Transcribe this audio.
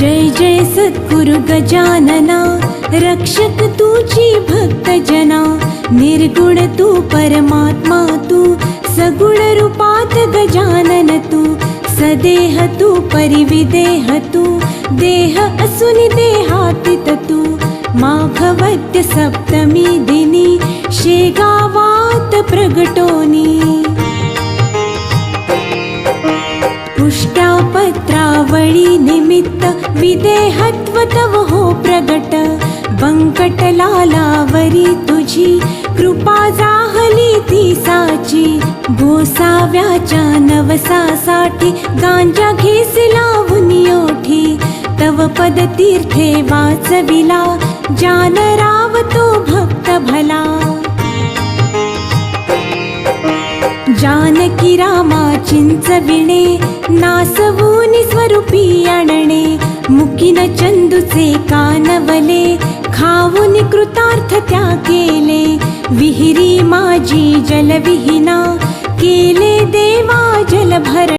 जय जय सद्गुरु गजानना रक्षक तुझी भक्त जना निर्गुण तू परमात्मा तू सगुण रूपात गजानन तू सदेह तू परिविदेह तू देह असुनि देहातीत तू माघवद्य सप्तमी दिनी शेगावात प्रगटोनी. पुष्ट्यापत्रावळी निमित्त विदेहत्व तव हो प्रगट बंकटलालावरी तुझी कृपा जाहली ती साची गोसाव्याच्या नवसासाठी गांजा घेसिला ओठी तव पद तीर्थे वाचविला जानराव तो भक्त भला जानकी रामा चिंचविणे स्वरूपी आणणे मुकीन चंदूचे कानवले खाऊन कृतार्थ त्या केले. विहिरी माझी जलविहीना